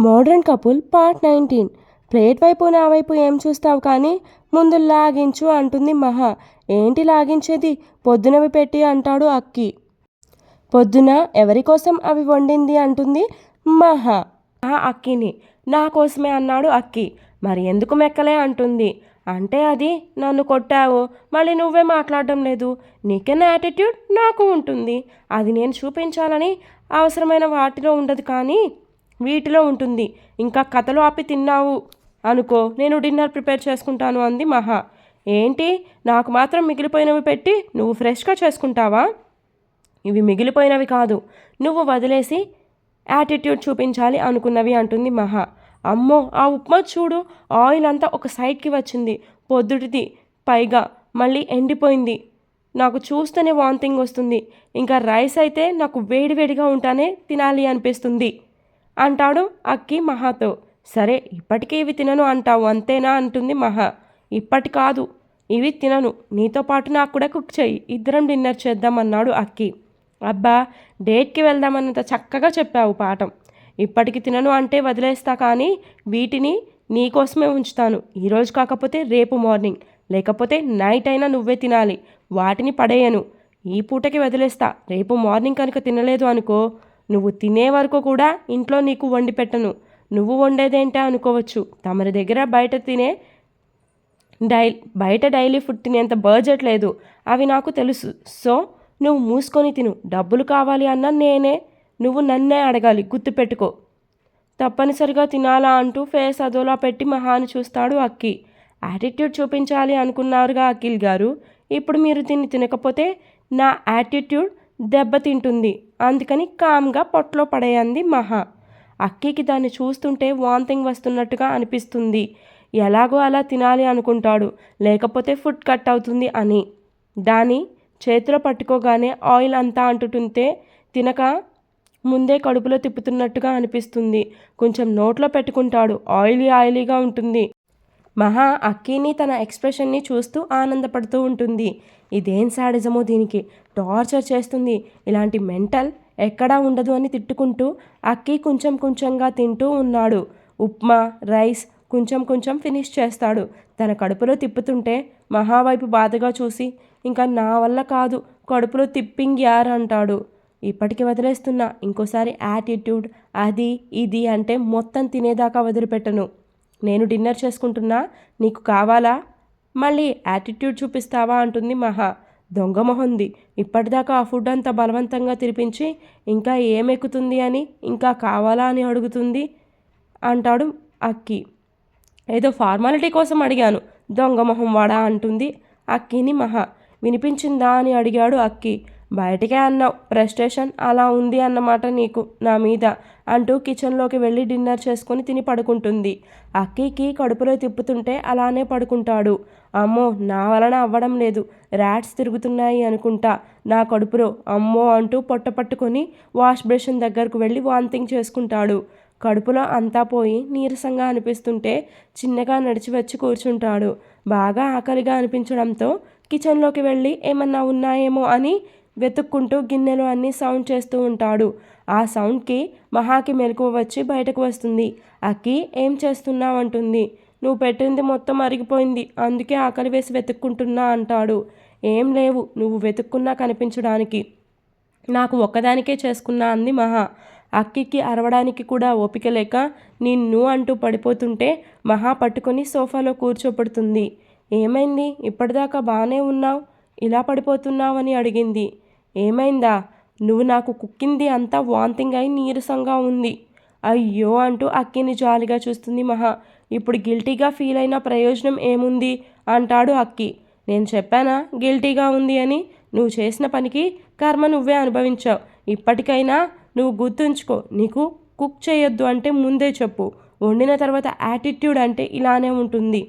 Modern couple part nineteen. Plate వైపు నా వైపు ఏం చూస్తావు కానీ ముందు లాగించు అంటుంది మహా. ఏంటి లాగించేది? పొద్దునవి పెట్టి అంటాడు అక్కి. పొద్దున ఎవరి కోసం అవి వండింది? అంటుంది మహా. ఆ అక్కిని. నా కోసమే అన్నాడు అక్కి. మరి ఎందుకు మెక్కలే? అంటుంది. అంటే అది నన్ను కొట్టావు. మళ్ళీ నువ్వే మాట్లాడడం లేదు. నీకన్నా యాటిట్యూడ్? నాకు ఉంటుంది. అది నేను చూపించాలని అవసరమైన వాటిలో ఉండదు కానీ వీటిలో ఉంటుంది. ఇంకా కథలు ఆపి తిన్నావు అనుకో నేను డిన్నర్ ప్రిపేర్ చేసుకుంటాను అంది మహా. ఏంటి? నాకు మాత్రం మిగిలిపోయినవి పెట్టి నువ్వు ఫ్రెష్గా చేసుకుంటావా? ఇవి మిగిలిపోయినవి కాదు. నువ్వు వదిలేసి యాటిట్యూడ్ చూపించాలి అనుకున్నవి అంటుంది మహా. అమ్మో ఆ ఉప్మా చూడు ఆయిల్ అంతా ఒక సైడ్కి వచ్చింది. పొద్దుటిది పైగా మళ్ళీ ఎండిపోయింది. నాకు చూస్తేనే వాంతింగ్ వస్తుంది. ఇంకా రైస్ అయితే నాకు వేడివేడిగా ఉంటానే తినాలి అనిపిస్తుంది. అంటాడు అక్కి మహాతో. సరే ఇప్పటికే ఇవి తినను అంటావు అంతేనా? అంటుంది మహా. ఇప్పటి కాదు ఇవి తినను. నీతో పాటు నాకు కూడా కుక్ చెయ్యి ఇద్దరం డిన్నర్ చేద్దామన్నాడు అక్కి. అబ్బా డేట్కి వెళ్దామన్నంత చక్కగా చెప్పావు పాఠం. ఇప్పటికి తినను అంటే వదిలేస్తా కానీ వీటిని నీకోసమే ఉంచుతాను. ఈరోజు కాకపోతే రేపు మార్నింగ్. లేకపోతే నైట్ అయినా నువ్వే తినాలి. వాటిని పడేయను. ఈ పూటకి వదిలేస్తా. రేపు మార్నింగ్ కనుక తినలేదు అనుకో నువ్వు తినే వరకు కూడా ఇంట్లో నీకు వండి పెట్టను. నువ్వు వండేదేంటా అనుకోవచ్చు. తమరి దగ్గర బయట తినే డై బయట డైలీ ఫుడ్ తినేంత బడ్జెట్ లేదు. అవి నాకు తెలుసు. సో నువ్వు మూసుకొని తిను. డబ్బులు కావాలి అన్నా నేనే నువ్వు నన్నే అడగాలి. గుర్తుపెట్టుకో తప్పనిసరిగా తినాలా అంటూ ఫేస్ అదోలా పెట్టి మహాని చూస్తాడు అక్కి. యాటిట్యూడ్ చూపించాలి అనుకున్నారుగా అఖిల్ గారు. ఇప్పుడు మీరు దీన్ని తినకపోతే నా యాటిట్యూడ్ దెబ్బతింటుంది. అందుకని కామ్గా పొట్లో పడేయంది మహా. అక్కికి దాన్ని చూస్తుంటే వాంతింగ్ వస్తున్నట్టుగా అనిపిస్తుంది. ఎలాగో అలా తినాలి అనుకుంటాడు. లేకపోతే ఫుడ్ కట్ అవుతుంది అని. దాని చేతిలో పట్టుకోగానే ఆయిల్ అంతా అంటుతుంటే తినక ముందే కడుపులో తిప్పుతున్నట్టుగా అనిపిస్తుంది. కొంచెం నోట్లో పెట్టుకుంటాడు. ఆయిలీ ఆయిలీగా ఉంటుంది. మహా అక్కీని తన ఎక్స్ప్రెషన్ని చూస్తూ ఆనందపడుతూ ఉంటుంది. ఇదేం శాడిజమో దీనికి. టార్చర్ చేస్తుంది. ఇలాంటి మెంటల్ ఎక్కడా ఉండదు అని తిట్టుకుంటూ అక్కీ కొంచెం కొంచెంగా తింటూ ఉన్నాడు. ఉప్మా రైస్ కొంచెం కొంచెం ఫినిష్ చేస్తాడు. తన కడుపులో తిప్పుతుంటే మహావైపు బాధగా చూసి ఇంకా నా వల్ల కాదు కడుపులో తిప్పింగ్ యార్ అంటాడు. ఇప్పటికి వదిలేస్తున్నా. ఇంకోసారి యాటిట్యూడ్ అది ఇది అంటే మొత్తం తినేదాకా వదిలిపెట్టను. నేను డిన్నర్ చేసుకుంటున్నా నీకు కావాలా? మళ్ళీ యాటిట్యూడ్ చూపిస్తావా? అంటుంది మహా. దొంగ మొహంది ఇప్పటిదాకా ఆ ఫుడ్ అంతా బలవంతంగా తినిపించి ఇంకా ఏమెక్కుతుంది అని ఇంకా కావాలా అని అడుగుతుంది అంటాడు అక్కి. ఏదో ఫార్మాలిటీ కోసం అడిగాను. దొంగ మొహం వాడా? అంటుంది అక్కిని మహా. వినిపించిందా అని అడిగాడు అక్కి. బయటికే అన్నావు. ప్రెస్టేషన్ అలా ఉంది అన్నమాట నీకు నా మీద అంటూ కిచెన్లోకి వెళ్ళి డిన్నర్ చేసుకొని తిని పడుకుంటుంది. అక్కీకి కడుపులో తిప్పుతుంటే అలానే పడుకుంటాడు. అమ్మో నా వలన అవ్వడం లేదు. ర్యాట్స్ తిరుగుతున్నాయి అనుకుంటా నా కడుపులో. అమ్మో అంటూ పొట్ట పట్టుకొని వాష్ బేసిన్ దగ్గరకు వెళ్ళి వాంతింగ్ చేసుకుంటాడు. కడుపులో అంతా పోయి నీరసంగా అనిపిస్తుంటే చిన్నగా నడిచి వచ్చి కూర్చుంటాడు. బాగా ఆకలిగా అనిపించడంతో కిచెన్లోకి వెళ్ళి ఏమన్నా ఉన్నాయేమో అని వెతుక్కుంటూ గిన్నెలు అన్నీ సౌండ్ చేస్తూ ఉంటాడు. ఆ సౌండ్కి మహాకి మెలకువ వచ్చి బయటకు వస్తుంది. అక్కి ఏం చేస్తున్నావు అంటుంది నువ్వు పెట్టింది మొత్తం అరిగిపోయింది. అందుకే ఆకలి వేసి వెతుక్కుంటున్నా అంటాడు. ఏం లేవు. నువ్వు వెతుక్కున్నా కనిపించడానికి. నాకు ఒక్కదానికే చేసుకున్నా అంది మహా. అక్కికి అరవడానికి కూడా ఓపిక లేక నిన్ను అంటూ పడిపోతుంటే మహా పట్టుకొని సోఫాలో కూర్చోబడుతుంది ఏమైంది? ఇప్పటిదాకా బాగానే ఉన్నావు? ఇలా పడిపోతున్నావని అడిగింది. ఏమైందా? నువ్వు నాకు కుక్కింది అంతా వాంతింగ్ అయి నీరసంగా ఉంది. అయ్యో అంటూ అక్కిని జాలిగా చూస్తుంది మహా. ఇప్పుడు గిల్టీగా ఫీల్ అయిన ప్రయోజనం ఏముంది? అంటాడు అక్కి. నేను చెప్పానా? గిల్టీగా ఉంది అని. నువ్వు చేసిన పనికి కర్మ నువ్వే అనుభవించావు. ఇప్పటికైనా నువ్వు గుర్తుంచుకో. నీకు కుక్ చేయొద్దు అంటే ముందే చెప్పు. వండిన తర్వాత యాటిట్యూడ్ అంటే ఇలానే ఉంటుంది.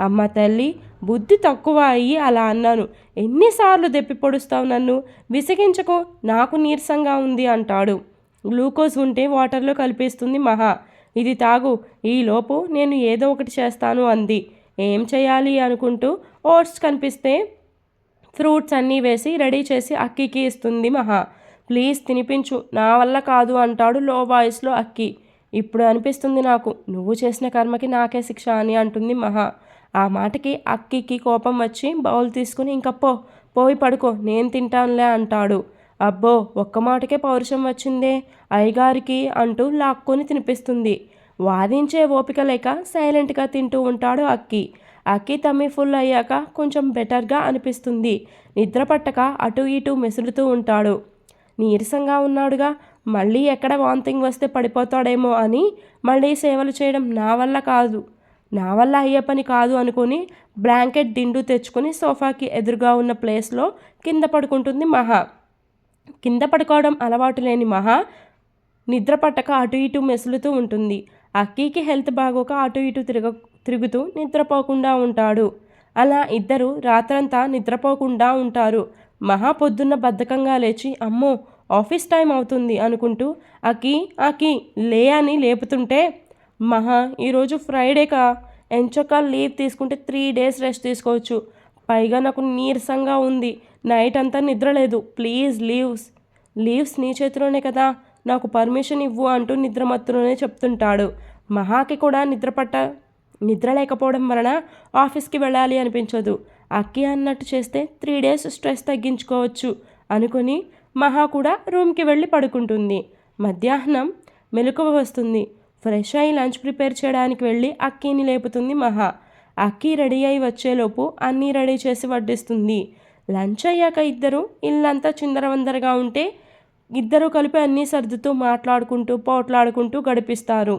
అమ్మ తల్లి బుద్ధి తక్కువ అయ్యి అలా అన్నాను. ఎన్నిసార్లు దెప్పి పొడుస్తావు నన్ను? విసిగించకు నాకు నీరసంగా ఉంది అంటాడు. గ్లూకోజ్ ఉంటే వాటర్లో కలిపేస్తుంది మహా. ఇది తాగు. ఈలోపు నేను ఏదో ఒకటి చేస్తాను అంది. ఏం చేయాలి అనుకుంటూ ఓట్స్ కనిపిస్తే ఫ్రూట్స్ అన్నీ వేసి రెడీ చేసి అక్కికి ఇస్తుంది మహా. ప్లీజ్ తినిపించు. నా వల్ల కాదు అంటాడు లో వాయిస్లో అక్కి. ఇప్పుడు అనిపిస్తుంది నాకు. నువ్వు చేసిన కర్మకి నాకే శిక్ష అని అంటుంది మహా. ఆ మాటకి అక్కికి కోపం వచ్చి బౌల్ తీసుకుని ఇంకా పో పోయి పడుకో నేను తింటానులే అంటాడు. అబ్బో ఒక్క మాటకే పౌరుషం వచ్చిందే? అయ్యగారికి అంటూ లాక్కొని తినిపిస్తుంది. వాదించే ఓపిక లేక సైలెంట్గా తింటూ ఉంటాడు అక్కి. అక్కి తమ్మి ఫుల్ అయ్యాక కొంచెం బెటర్గా అనిపిస్తుంది. నిద్ర పట్టక అటు ఇటు మెసులుతూ ఉంటాడు. నీరసంగా ఉన్నాడుగా మళ్ళీ ఎక్కడ వాంతింగ్ వస్తే పడిపోతాడేమో అని మళ్ళీ సేవలు చేయడం నా వల్ల కాదు. నా వల్ల అయ్యే పని కాదు అనుకుని బ్లాంకెట్ దిండు తెచ్చుకొని సోఫాకి ఎదురుగా ఉన్న ప్లేస్లో కింద పడుకుంటుంది మహా. కింద పడుకోవడం అలవాటు లేని మహా నిద్ర పట్టక అటు ఇటు మెసులుతూ ఉంటుంది. అక్కీకి హెల్త్ బాగోక అటు ఇటు తిరగ తిరుగుతూ నిద్రపోకుండా ఉంటాడు. అలా ఇద్దరు రాత్రంతా నిద్రపోకుండా ఉంటారు. మహా పొద్దున్న బద్ధకంగా లేచి అమ్మో ఆఫీస్ టైం అవుతుంది అనుకుంటూ అకి అకి లే అని లేపుతుంటే మహా ఈరోజు ఫ్రైడేకా? ఎంచక లీవ్ తీసుకుంటే త్రీ డేస్ రెస్ట్ తీసుకోవచ్చు. పైగా నాకు నీరసంగా ఉంది. నైట్ అంతా నిద్ర లేదు. Please leaves. లీవ్స్ నీ చేతిలోనే కదా? నాకు పర్మిషన్ ఇవ్వు అంటూ నిద్రమత్తులోనే చెప్తుంటాడు. మహాకి కూడా నిద్ర పట్ట నిద్ర లేకపోవడం వలన ఆఫీస్కి వెళ్ళాలి అనిపించదు. అక్కి అన్నట్టు చేస్తే త్రీ డేస్ స్ట్రెస్ తగ్గించుకోవచ్చు అనుకుని మహా కూడా రూమ్కి వెళ్ళి పడుకుంటుంది. మధ్యాహ్నం మెలకువ వస్తుంది. ఫ్రెష్ అయి లంచ్ ప్రిపేర్ చేయడానికి వెళ్ళి అక్కీని లేపుతుంది మహా. అక్కీ రెడీ అయి వచ్చేలోపు అన్నీ రెడీ చేసి వడ్డిస్తుంది. లంచ్ అయ్యాక ఇద్దరు ఇల్లంతా చిందరవందరగా ఉంటే ఇద్దరు కలిపి అన్నీ సర్దుతూ మాట్లాడుకుంటూ పోట్లాడుకుంటూ గడిపిస్తారు.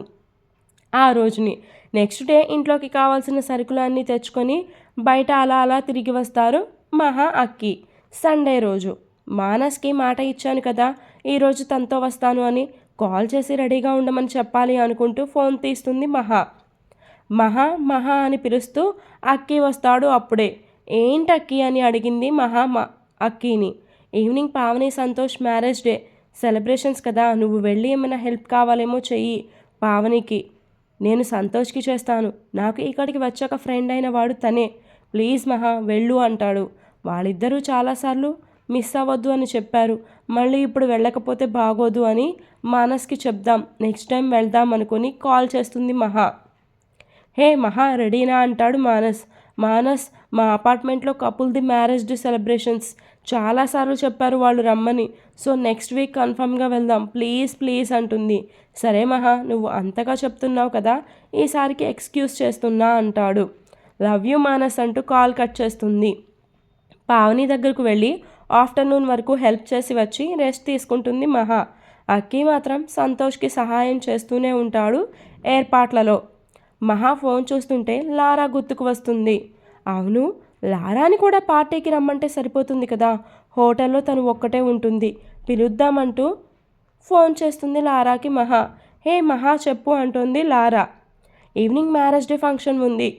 ఆ రోజుని నెక్స్ట్ డే ఇంట్లోకి కావాల్సిన సరుకులన్నీ తెచ్చుకొని బయట అలా అలా తిరిగి వస్తారు మహా అక్కి. సండే రోజు. మానస్కి మాట ఇచ్చాను కదా ఈరోజు తనతో వస్తాను అని కాల్ చేసి రెడీగా ఉండమని చెప్పాలి అనుకుంటూ ఫోన్ తీస్తుంది మహా. మహా మహా అని పిలుస్తూ అక్కి వస్తాడు అప్పుడే. ఏంటి అక్కి అని అడిగింది మహా మ అక్కీని. Evening Pavani Santosh marriage day. Celebrations కదా నువ్వు వెళ్ళి ఏమైనా హెల్ప్ కావాలేమో చెయ్యి పావనికి. నేను సంతోష్కి చేస్తాను. నాకు ఇక్కడికి వచ్చాక ఫ్రెండ్ అయిన వాడు తనే. ప్లీజ్ మహా వెళ్ళు అంటాడు. వాళ్ళిద్దరూ చాలాసార్లు మిస్ అవ్వద్దు అని చెప్పారు. మళ్ళీ ఇప్పుడు వెళ్ళకపోతే బాగోదు అని మానస్కి చెప్దాం. నెక్స్ట్ టైం వెళ్దాం అనుకుని కాల్ చేస్తుంది మహా. హే మహా రెడీనా అంటాడు మానస్. మానస్ మా అపార్ట్మెంట్లో కపుల్ది మ్యారేజ్ డే సెలబ్రేషన్స్ చాలాసార్లు చెప్పారు వాళ్ళు రమ్మని. సో నెక్స్ట్ వీక్ కన్ఫర్మ్గా వెళ్దాం. ప్లీజ్ ప్లీజ్ అంటుంది. సరే మహా నువ్వు అంతగా చెప్తున్నావు కదా ఈసారికి ఎక్స్క్యూజ్ చేస్తున్నా అంటాడు. లవ్ యూ మానస్ అంటూ కాల్ కట్ చేస్తుంది. పావని దగ్గరకు వెళ్ళి ఆఫ్టర్నూన్ వరకు హెల్ప్ చేసి వచ్చి రెస్ట్ తీసుకుంటుంది మహా. అక్కి మాత్రం సంతోష్కి సహాయం చేస్తూనే ఉంటాడు ఏర్పాట్లలో. మహా ఫోన్ చూస్తుంటే లారా గుర్తుకు వస్తుంది. అవును లారాని కూడా పార్టీకి రమ్మంటే సరిపోతుంది కదా. హోటల్లో తను ఒక్కటే ఉంటుంది. పిలుద్దామంటూ ఫోన్ చేస్తుంది లారాకి మహా. హే మహా చెప్పు అంటుంది Lara. Evening marriage day function ఉంది.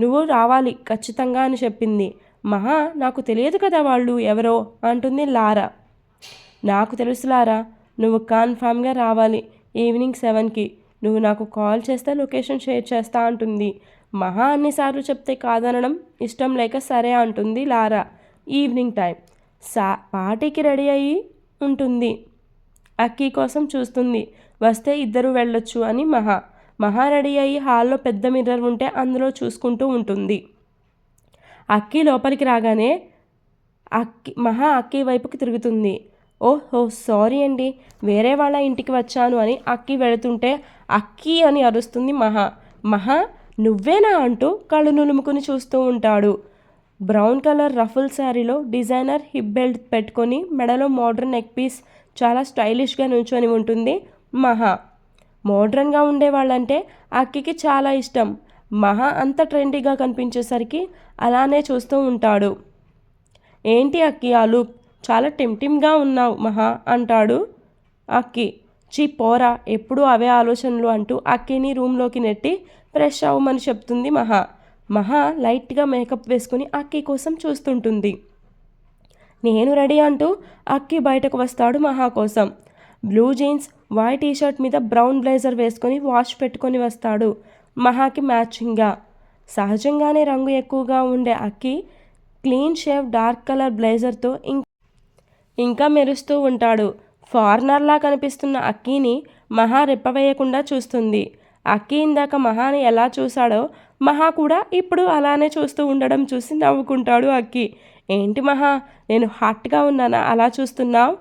నువ్వు రావాలి ఖచ్చితంగా అని చెప్పింది. మహా నాకు తెలియదు కదా వాళ్ళు ఎవరో అంటుంది లారా. నాకు తెలుసు లారా నువ్వు కన్ఫామ్గా రావాలి ఈవినింగ్ సెవెన్కి. నువ్వు నాకు కాల్ చేస్తే లొకేషన్ షేర్ చేస్తా అంటుంది. మహా అన్నిసార్లు చెప్తే కాదనడం ఇష్టం లేక సరే అంటుంది లారా. ఈవినింగ్ టైం సా పార్టీకి రెడీ అయ్యి ఉంటుంది. అక్కీ కోసం చూస్తుంది. వస్తే ఇద్దరు వెళ్ళొచ్చు అని మహా. మహా రెడీ అయ్యి హాల్లో పెద్ద మిర్రర్ ఉంటే అందులో చూసుకుంటూ ఉంటుంది. అక్కీ లోపలికి రాగానే అక్కి మహా అక్కీ వైపుకి తిరుగుతుంది. ఓహో సారీ అండి. వేరే వాళ్ళ ఇంటికి వచ్చాను అని అక్కి వెళుతుంటే అక్కి అని అరుస్తుంది మహా. మహా నువ్వేనా అంటూ కళ్ళు నులుముకుని చూస్తూ ఉంటాడు. బ్రౌన్ కలర్ రఫుల్ శారీలో డిజైనర్ హిప్ బెల్ట్ పెట్టుకొని మెడలో మోడ్రన్ నెక్ పీస్ చాలా స్టైలిష్గా నుంచొని ఉంటుంది మహా. మోడ్రన్గా ఉండేవాళ్ళంటే అక్కికి చాలా ఇష్టం. మహా అంత ట్రెండీగా కనిపించేసరికి అలానే చూస్తూ ఉంటాడు. ఏంటి అక్కి ఆ లుక్ చాలా టెంప్టింగ్గా ఉన్నావు మహా అంటాడు అక్కి. చీ పోరా ఎప్పుడూ అవే ఆలోచనలు అంటూ అక్కిని రూమ్లోకి నెట్టి ఫ్రెష్ అవ్వమని చెప్తుంది మహా. మహా లైట్గా మేకప్ వేసుకుని అక్కి కోసం చూస్తుంటుంది. నేను రెడీ అంటూ అక్కి బయటకు వస్తాడు మహా కోసం. Blue jeans white t shirt మీద బ్రౌన్ బ్లేజర్ వేసుకొని వాష్ పెట్టుకొని వస్తాడు. మహాకి మ్యాచింగ్గా. సహజంగానే రంగు ఎక్కువగా ఉండే Akki clean shave dark colour బ్లేజర్తో ఇంకా మెరుస్తూ ఉంటాడు. ఫారినర్లా కనిపిస్తున్న అక్కీని మహా రెప్పవేయకుండా చూస్తుంది. అక్కీ ఇందాక మహాని ఎలా చూశాడో మహా కూడా ఇప్పుడు అలానే చూస్తూ ఉండడం చూసి నవ్వుకుంటాడు అక్కి. ఏంటి మహా నేను హాట్గా ఉన్నానా? అలా చూస్తున్నావు?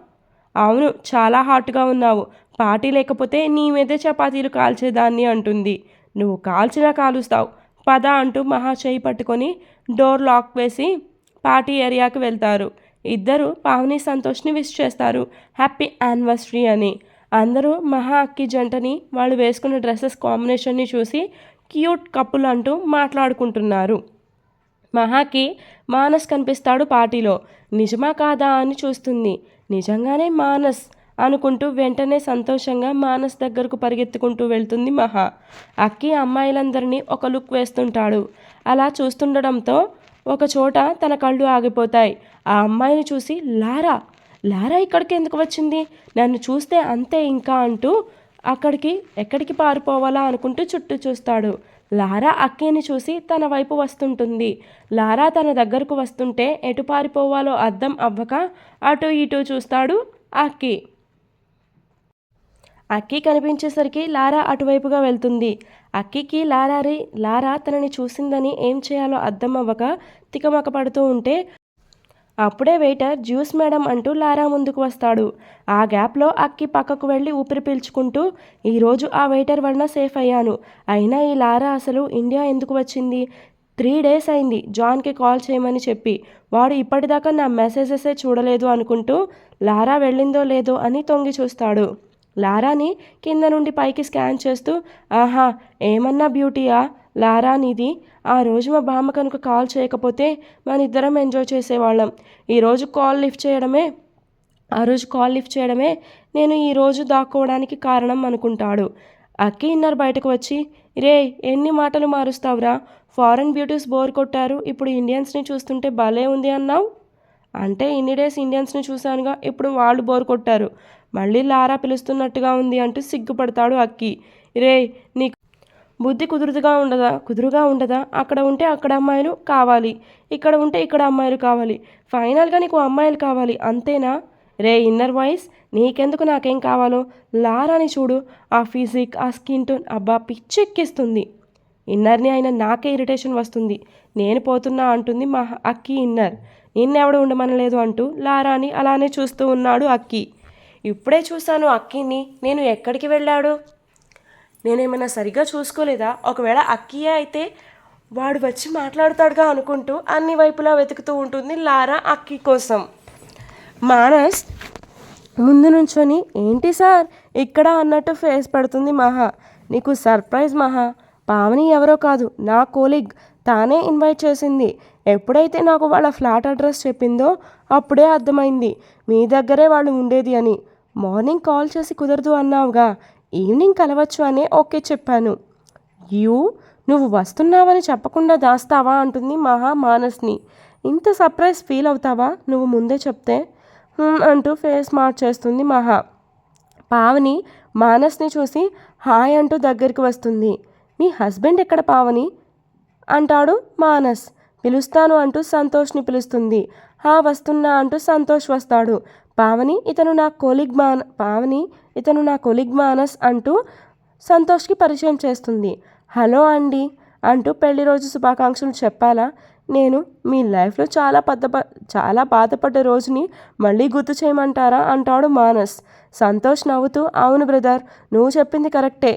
అవును చాలా హాట్గా ఉన్నావు. పార్టీ లేకపోతే నీ మీదే చపాతీలు కాల్చేదాన్ని అంటుంది. నువ్వు కాల్చినా కాలుస్తావు. పద అంటూ మహా చేయి పట్టుకొని డోర్ లాక్ వేసి పార్టీ ఏరియాకి వెళ్తారు. ఇద్దరు పావని సంతోష్ని విష్ చేస్తారు. హ్యాపీ యానివర్సరీ అని. అందరూ మహా అక్కి జంటని వాళ్ళు వేసుకున్న డ్రెస్సెస్ కాంబినేషన్ని చూసి క్యూట్ కప్పులు అంటూ మాట్లాడుకుంటున్నారు. మహాకి మానస్ కనిపిస్తాడు పార్టీలో. నిజమా కాదా అని చూస్తుంది. నిజంగానే మానస్. అనుకుంటూ వెంటనే సంతోషంగా మానస్ దగ్గరకు పరిగెత్తుకుంటూ వెళ్తుంది మహా. అక్కి అమ్మాయిలందరినీ ఒక లుక్ వేస్తుంటాడు. అలా చూస్తుండడంతో ఒక చోట తన కళ్ళు ఆగిపోతాయి. ఆ అమ్మాయిని చూసి లారా లారా ఇక్కడికి ఎందుకు వచ్చింది? నన్ను చూస్తే అంతే ఇంకా అంటూ అక్కడికి ఎక్కడికి పారిపోవాలా అనుకుంటూ చుట్టూ చూస్తాడు. లారా అక్కిని చూసి తన వైపు వస్తుంటుంది. లారా తన దగ్గరకు వస్తుంటే ఎటు పారిపోవాలో అర్థం అవ్వక అటు ఇటు చూస్తాడు అక్కి. అక్కి కనిపించేసరికి లారా అటువైపుగా వెళ్తుంది. అక్కికి లారారి లారా తనని చూసిందని ఏం చేయాలో అర్థం అవ్వక తికమక పడుతూ ఉంటే అప్పుడే వెయిటర్ జ్యూస్ మేడం అంటూ లారా ముందుకు వస్తాడు. ఆ గ్యాప్లో అక్కి పక్కకు వెళ్ళి ఊపిరి పీల్చుకుంటూ ఈరోజు ఆ వెయిటర్ వలన సేఫ్ అయ్యాను. అయినా ఈ లారా అసలు ఇండియా ఎందుకు వచ్చింది? త్రీ డేస్ అయింది జాన్కి కాల్ చేయమని చెప్పి. వాడు ఇప్పటిదాకా నా మెసేజెసే చూడలేదు అనుకుంటూ లారా వెళ్ళిందో లేదో అని తొంగి చూస్తాడు. లారాని కింద నుండి పైకి స్కాన్ చేస్తూ ఆహా ఏమన్నా బ్యూటీయా? లారా నీది. ఆ రోజు మా బామ్మ కనుక కాల్ చేయకపోతే మన ఇద్దరం ఎంజాయ్ చేసేవాళ్ళం. ఈరోజు కాల్ లిఫ్ట్ చేయడమే ఆ రోజు కాల్ లిఫ్ట్ చేయడమే నేను ఈరోజు దాక్కోవడానికి కారణం అనుకుంటాడు. అక్కి ఇన్నర్ బయటకు వచ్చి రే ఎన్ని మాటలు మారుస్తావురా? ఫారెన్ బ్యూటీస్ బోర్ కొట్టారు. ఇప్పుడు ఇండియన్స్ని చూస్తుంటే భలే ఉంది అన్నావు. అంటే ఇన్ని డేస్ ఇండియన్స్ని చూశానుగా ఇప్పుడు వాళ్ళు బోర్ కొట్టారు. మళ్ళీ లారా పిలుస్తున్నట్టుగా ఉంది అంటూ సిగ్గుపడతాడు అక్కి. రే నీకు బుద్ధి కుదురుగా ఉండదా? కుదురుగా ఉండదా? అక్కడ ఉంటే అక్కడ అమ్మాయిలు కావాలి. ఇక్కడ ఉంటే ఇక్కడ అమ్మాయిలు కావాలి. ఫైనల్గా నీకు అమ్మాయిలు కావాలి అంతేనా? రే ఇన్నర్ వాయిస్ నీకెందుకు నాకేం కావాలో? లారాని చూడు ఆ ఫిజిక్ ఆ స్కిన్ టోన్ అబ్బా పిచ్చెక్కిస్తుంది. ఇన్నర్ని అయినా నాకే ఇరిటేషన్ వస్తుంది. నేను పోతున్నా అంటుంది మా అక్కి ఇన్నర్. నిన్నెవడు ఉండమనలేదు అంటూ లారాని అలానే చూస్తూ ఉన్నాడు అక్కి. ఇప్పుడే చూశాను అక్కిని. నేను ఎక్కడికి వెళ్ళాడు? నేనేమైనా సరిగ్గా చూసుకోలేదా? ఒకవేళ అక్కియే అయితే వాడు వచ్చి మాట్లాడతాడుగా అనుకుంటూ అన్ని వైపులా వెతుకుతూ ఉంటుంది లారా అక్కి కోసం. మానస్ ముందు నుంచొని ఏంటి సార్? ఇక్కడ అన్నట్టు ఫేస్ పడుతుంది మహా. నీకు సర్ప్రైజ్ మహా. పావని ఎవరో కాదు నా కోలీగ్. తానే ఇన్వైట్ చేసింది. ఎప్పుడైతే నాకు వాళ్ళ ఫ్లాట్ అడ్రస్ చెప్పిందో అప్పుడే అర్థమైంది. మీ దగ్గరే వాళ్ళు ఉండేది అని. మార్నింగ్ కాల్ చేసి కుదరదు అన్నావుగా ఈవినింగ్ కలవచ్చు అని ఓకే చెప్పాను. యూ నువ్వు వస్తున్నావని చెప్పకుండా దాస్తావా అంటుంది మహా మానస్ని. ఇంత సర్ప్రైజ్ ఫీల్ అవుతావా? నువ్వు ముందే చెప్తే. అంటూ ఫేస్ మార్చేస్తుంది మహా. పావని మానస్ని చూసి హాయ్ అంటూ దగ్గరికి వస్తుంది. మీ హస్బెండ్ ఎక్కడ పావని? అంటాడు మానస్. పిలుస్తాను అంటూ సంతోష్ని పిలుస్తుంది. హా వస్తున్నా అంటూ సంతోష్ వస్తాడు. పావని ఇతను నా కొలిగ్ మాన పావని ఇతను నా కొలిగ్ మానస్ అంటూ సంతోష్కి పరిచయం చేస్తుంది. హలో అండి అంటూ పెళ్ళి రోజు శుభాకాంక్షలు చెప్పాలా? నేను మీ లైఫ్లో చాలా పెద్ద చాలా బాధపడ్డ రోజుని మళ్ళీ గుర్తు చేయమంటారా? అంటాడు మానస్. సంతోష్ నవ్వుతూ అవును బ్రదర్ నువ్వు చెప్పింది కరెక్టే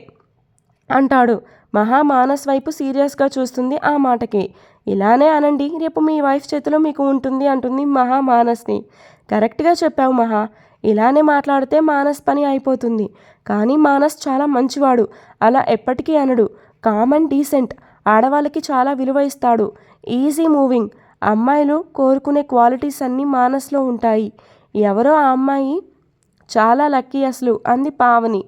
అంటాడు. మహా మానస్ వైపు సీరియస్గా చూస్తుంది ఆ మాటకి. ఇలానే అనండి రేపు మీ వైఫ్ చేతిలో మీకు ఉంటుంది అంటుంది మహా మానస్ని. కరెక్ట్గా చెప్పావు మహా. ఇలానే మాట్లాడితే మానస్ పని అయిపోతుంది. కానీ మానస్ చాలా మంచివాడు. అలా ఎప్పటికీ అనడు. Common decent. ఆడవాళ్ళకి చాలా విలువ ఇస్తాడు. Easy moving. అమ్మాయిలు కోరుకునే క్వాలిటీస్ అన్నీ మానస్లో ఉంటాయి. ఎవరో ఆ అమ్మాయి చాలా లక్కీ అసలు అంది పావని.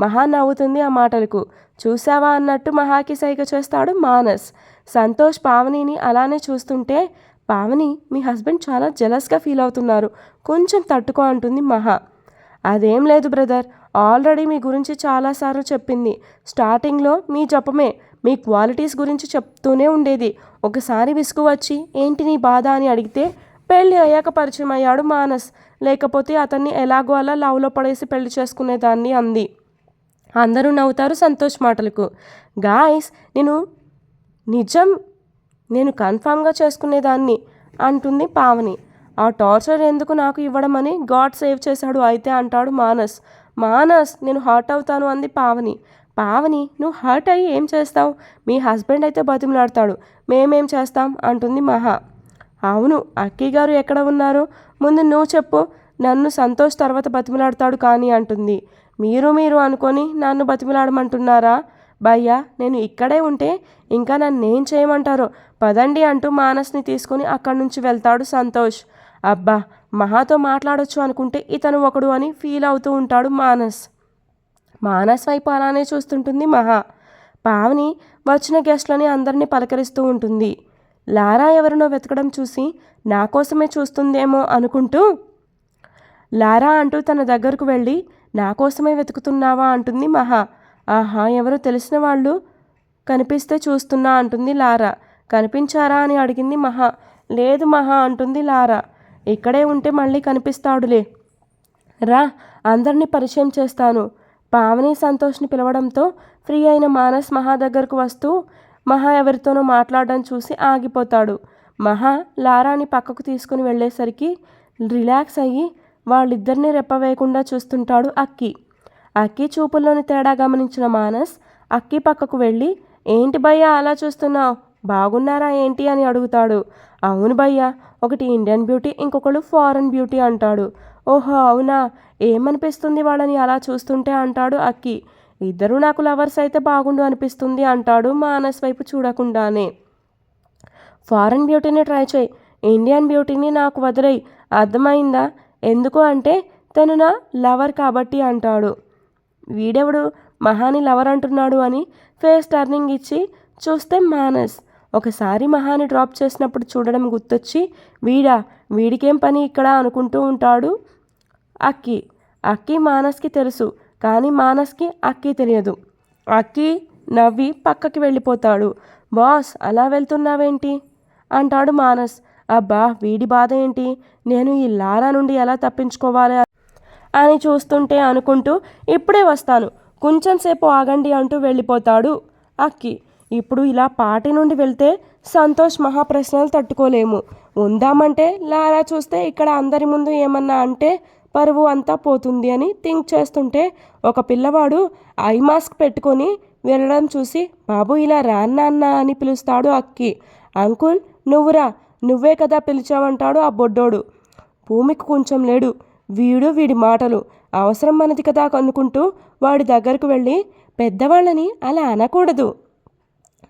మహా నవ్వుతుంది ఆ మాటలకు. చూసావా అన్నట్టు మహాకి సైగ చేస్తాడు మానస్. సంతోష్ పావనిని అలానే చూస్తుంటే పావని మీ హస్బెండ్ చాలా జెలస్గా ఫీల్ అవుతున్నారు. కొంచెం తట్టుకో అంటుంది మహా. అదేం లేదు బ్రదర్. ఆల్రెడీ మీ గురించి చాలాసార్లు చెప్పింది. స్టార్టింగ్లో మీ జపమే. మీ క్వాలిటీస్ గురించి చెప్తూనే ఉండేది. ఒకసారి విసుగు వచ్చి ఏంటి నీ బాధ? అని అడిగితే పెళ్ళి అయ్యాక పరిచయం అయ్యాడు మానస్. లేకపోతే అతన్ని ఎలాగో అలా లవ్లో పడేసి పెళ్ళి చేసుకునేదాన్ని అంది. అందరూ నవ్వుతారు సంతోష్ మాటలకు. గాయస్ నేను నిజం? నేను కన్ఫామ్గా చేసుకునేదాన్ని అంటుంది పావని. ఆ టార్చర్ ఎందుకు నాకు ఇవ్వడం అని గాడ్ సేవ్ చేశాడు అయితే అంటాడు మానస్. మానస్ నేను హర్ట్ అవుతాను అంది పావని. పావని నువ్వు హర్ట్ అయ్యి ఏం చేస్తావు? మీ హస్బెండ్ అయితే బతిమలాడతాడు. మేమేం చేస్తాం? అంటుంది మహా. అవును అక్కీ గారు ఎక్కడ ఉన్నారు? ముందు నువ్వు చెప్పు. నన్ను సంతోష్ తర్వాత బతిమలాడతాడు కానీ అంటుంది. మీరు మీరు అనుకొని నన్ను బతిమలాడమంటున్నారా? భయ్యా నేను ఇక్కడే ఉంటే ఇంకా నన్ను ఏం చేయమంటారో? పదండి అంటూ మానస్ని తీసుకుని అక్కడి నుంచి వెళ్తాడు సంతోష్. అబ్బా మహాతో మాట్లాడొచ్చు అనుకుంటే ఇతను ఒకడు అని ఫీల్ అవుతూ ఉంటాడు మానస్. మానస్ వైపు అలానే చూస్తుంటుంది మహా. పావని వచ్చిన గెస్ట్లని అందరినీ పలకరిస్తూ ఉంటుంది. లారా ఎవరినో వెతకడం చూసి నా కోసమే చూస్తుందేమో అనుకుంటూ లారా అంటూ తన దగ్గరకు వెళ్ళి నా కోసమే వెతుకుతున్నావా? అంటుంది మహా. ఆహా ఎవరో తెలిసిన వాళ్ళు? కనిపిస్తే చూస్తున్నా అంటుంది లారా. కనిపించారా అని అడిగింది మహా. లేదు మహా అంటుంది లారా. ఇక్కడే ఉంటే మళ్ళీ కనిపిస్తాడులే. రా అందరినీ పరిచయం చేస్తాను. పావని సంతోష్ని పిలవడంతో ఫ్రీ అయిన మానస్ మహా దగ్గరకు వస్తూ మహా ఎవరితోనో మాట్లాడడం చూసి ఆగిపోతాడు. మహా లారాని పక్కకు తీసుకుని వెళ్ళేసరికి రిలాక్స్ అయ్యి వాళ్ళిద్దరిని రెప్పవేయకుండా చూస్తుంటాడు అక్కి. అక్కి చూపుల్లోని తేడా గమనించిన మానస్ అక్కి పక్కకు వెళ్ళి ఏంటి భయ్యా అలా చూస్తున్నావు? బాగున్నారా ఏంటి? అని అడుగుతాడు. అవును భయ్యా ఒకటి ఇండియన్ బ్యూటీ ఇంకొకడు ఫారెన్ బ్యూటీ అంటాడు. ఓహో అవునా? ఏమనిపిస్తుంది వాళ్ళని అలా చూస్తుంటే? అంటాడు అక్కి. ఇద్దరు నాకు లవర్స్ అయితే బాగుండు అనిపిస్తుంది అంటాడు మానస్ వైపు చూడకుండానే. ఫారెన్ బ్యూటీని ట్రై చేయి. ఇండియన్ బ్యూటీని నాకు వదిలేయి. అర్థమైందా? ఎందుకు అంటే తను నా లవర్ కాబట్టి అంటాడు. వీడెవడు? మహాని లవర్ అంటున్నాడు అని ఫేస్ టర్నింగ్ ఇచ్చి చూస్తే మానస్. ఒకసారి మహాని డ్రాప్ చేసినప్పుడు చూడడం గుర్తొచ్చి వీడా వీడికేం పని ఇక్కడ? అనుకుంటూ ఉంటాడు అక్కి. అక్కి మానస్కి తెలుసు కానీ మానస్కి అక్కి తెలియదు. అక్కి నవ్వి పక్కకి వెళ్ళిపోతాడు. బాస్ అలా వెళ్తున్నావేంటి? అంటాడు మానస్. అబ్బా వీడి బాధ ఏంటి? నేను ఈ లారా నుండి ఎలా తప్పించుకోవాలి? అని చూస్తుంటే అనుకుంటూ ఇప్పుడే వస్తాను. కొంచెం సేపు ఆగండి అంటూ వెళ్ళిపోతాడు అక్కి. ఇప్పుడు ఇలా పాటి నుండి వెళ్తే సంతోష్ మహాప్రశ్నలు తట్టుకోలేము. ఉందామంటే లారా చూస్తే ఇక్కడ అందరి ముందు ఏమన్నా అంటే పరువు అంతా పోతుంది అని థింక్ చేస్తుంటే ఒక పిల్లవాడు ఐ మాస్క్ పెట్టుకొని వెళ్ళడం చూసి బాబు ఇలా రాన్నా అని పిలుస్తాడు అక్కి. అంకుల్ నువ్వురా నువ్వే కదా పిలిచావంటాడు ఆ బొడ్డోడు. భూమికి కొంచెం లేడు. వీడు వీడి మాటలు అవసరం మనది కదా అనుకుంటూ వాడి దగ్గరకు వెళ్ళి పెద్దవాళ్ళని అలా అనకూడదు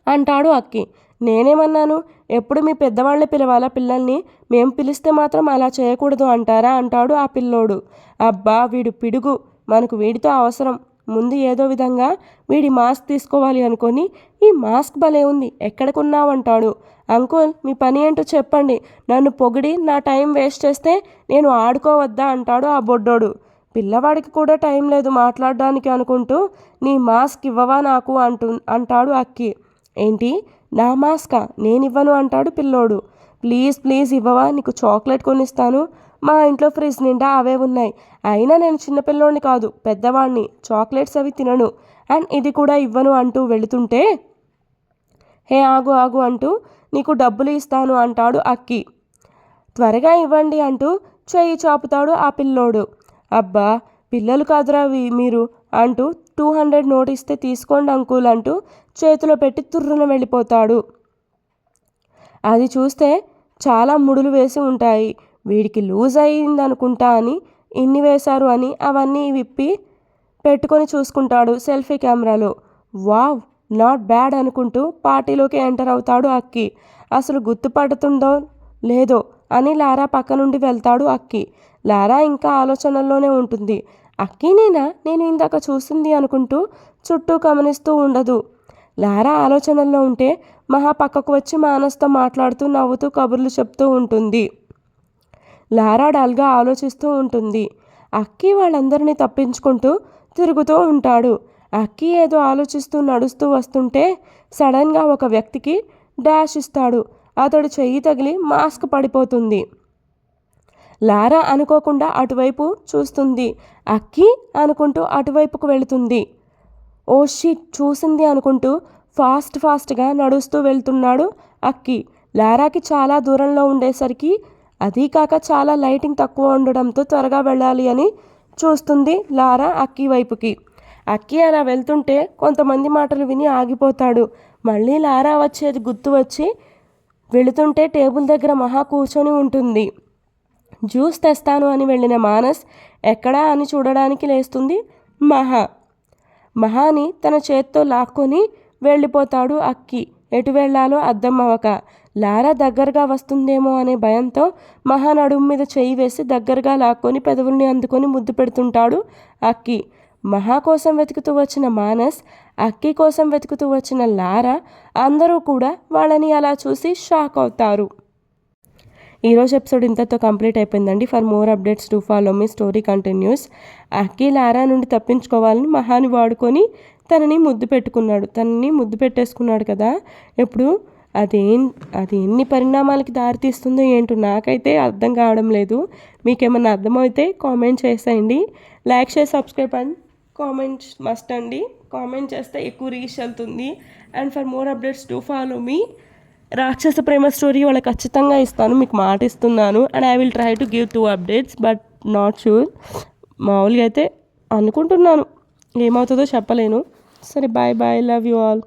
అంటాడు అక్కి. నేనేమన్నాను? ఎప్పుడు మీ పెద్దవాళ్ళే పిలవాలా పిల్లల్ని? మేం పిలిస్తే మాత్రం అలా చేయకూడదు అంటారా? అంటాడు ఆ పిల్లోడు. అబ్బా వీడు పిడుగు. మనకు వీడితో అవసరం. ముందు ఏదో విధంగా వీడి మాస్క్ తీసుకోవాలి అనుకొని ఈ మాస్క్ భలే ఉంది ఎక్కడికున్నావంటాడు అంకుల్ మీ పని ఏంటో చెప్పండి. నన్ను పొగిడి నా టైం వేస్ట్ చేస్తే నేను ఆడుకోవద్దా? అంటాడు ఆ బొడ్డోడు. పిల్లవాడికి కూడా టైం లేదు మాట్లాడడానికి అనుకుంటూ నీ మాస్క్ ఇవ్వవా నాకు? అంటు అంటాడు అక్కి. ఏంటి? నా మాస్కా? నేనివ్వను అంటాడు పిల్లోడు. ప్లీజ్ ప్లీజ్ ఇవ్వవా? నీకు చాక్లెట్ కొనిస్తాను. మా ఇంట్లో ఫ్రిడ్జ్ నిండా అవే ఉన్నాయి. అయినా నేను చిన్నపిల్లోని కాదు పెద్దవాణ్ణి. చాక్లెట్స్ అవి తినను. అండ్ ఇది కూడా ఇవ్వను అంటూ వెళుతుంటే హే ఆగు ఆగు అంటూ నీకు డబ్బులు ఇస్తాను అంటాడు అక్కి. త్వరగా ఇవ్వండి అంటూ చెయ్యి చాపుతాడు ఆ పిల్లోడు. అబ్బా పిల్లలు కాదురా మీరు అంటూ టూ హండ్రెడ్ నోట్ ఇస్తే తీసుకోండి అంకుల్ అంటూ చేతిలో పెట్టి తుర్రున వెళ్ళిపోతాడు. అది చూస్తే చాలా ముడులు వేసి ఉంటాయి. వీడికి లూజ్ అయింది అనుకుంటా అని ఇన్ని వేశారు అని అవన్నీ విప్పి పెట్టుకొని చూసుకుంటాడు సెల్ఫీ కెమెరాలో. వావ్ నాట్ బ్యాడ్ అనుకుంటూ పార్టీలోకి ఎంటర్ అవుతాడు అక్కి. అసలు గుర్తుపడుతుందో లేదో అని లారా పక్క నుండి వెళ్తాడు అక్కి. లారా ఇంకా ఆలోచనల్లోనే ఉంటుంది. అక్కినేనా నేను ఇందాక చూసింది అనుకుంటూ చుట్టూ గమనిస్తూ ఉండదు. లారా ఆలోచనల్లో ఉంటే మహా పక్కకు వచ్చి మానస్తో మాట్లాడుతూ నవ్వుతూ కబుర్లు చెప్తూ ఉంటుంది. లారా డల్గా ఆలోచిస్తూ ఉంటుంది. అక్కి వాళ్ళందరినీ తప్పించుకుంటూ తిరుగుతూ ఉంటాడు. అక్కి ఏదో ఆలోచిస్తూ నడుస్తూ వస్తుంటే సడన్గా ఒక వ్యక్తికి డాష్ ఇస్తాడు. అతడు చెయ్యి తగిలి మాస్క్ పడిపోతుంది. లారా అనుకోకుండా అటువైపు చూస్తుంది. అక్కి అనుకుంటూ అటువైపుకు వెళుతుంది. ఓ షిట్ చూసింది అనుకుంటూ ఫాస్ట్ ఫాస్ట్గా నడుస్తూ వెళ్తున్నాడు అక్కి. లారాకి చాలా దూరంలో ఉండేసరికి అదీ కాక చాలా లైటింగ్ తక్కువ ఉండడంతో త్వరగా వెళ్ళాలి అని చూస్తుంది లారా అక్కి వైపుకి. అక్కి అలా వెళ్తుంటే కొంతమంది మాటలు విని ఆగిపోతాడు. మళ్ళీ లారా వచ్చేది గుర్తు వచ్చి వెళుతుంటే టేబుల్ దగ్గర మహా కూర్చొని ఉంటుంది. జ్యూస్ తెస్తాను అని వెళ్ళిన మానస్ ఎక్కడా అని చూడడానికి లేస్తుంది మహా. మహాని తన చేత్తో లాక్కొని వెళ్ళిపోతాడు అక్కి. ఎటు వెళ్ళాలో అర్థం అవ్వక లారా దగ్గరగా వస్తుందేమో అనే భయంతో మహా నడుము మీద చెయ్యి వేసి దగ్గరగా లాక్కొని పెదవుల్ని అందుకొని ముద్దు పెడుతుంటాడు అక్కి. మహా కోసం వెతుకుతూ వచ్చిన మానస్ అక్కి కోసం వెతుకుతూ వచ్చిన లారా అందరూ కూడా వాళ్ళని అలా చూసి షాక్ అవుతారు. ఈరోజు ఎపిసోడ్ ఇంతతో కంప్లీట్ అయిపోయిందండి. For more updates to follow me story continues. Akki Lara నుండి తప్పించుకోవాలని మహాని వాడుకొని తనని ముద్దు పెట్టుకున్నాడు. తనని ముద్దు పెట్టేసుకున్నాడు కదా. ఇప్పుడు అదేం అది ఎన్ని పరిణామాలకి దారితీస్తుందో ఏంటో నాకైతే అర్థం కావడం లేదు. మీకేమన్నా అర్థమైతే కామెంట్ చేసేయండి. Like share subscribe and comments must అండి. కామెంట్ చేస్తే ఎక్కువ రీచ్ వెళ్తుంది and for more updates to follow me. Rakshasa Prema story వాళ్ళకి ఖచ్చితంగా ఇస్తాను. మీకు మాట ఇస్తున్నాను. And I will try to give two updates but not sure. మామూలుగా అయితే అనుకుంటున్నాను. ఏమవుతుందో చెప్పలేను. సరే bye bye. Love you all.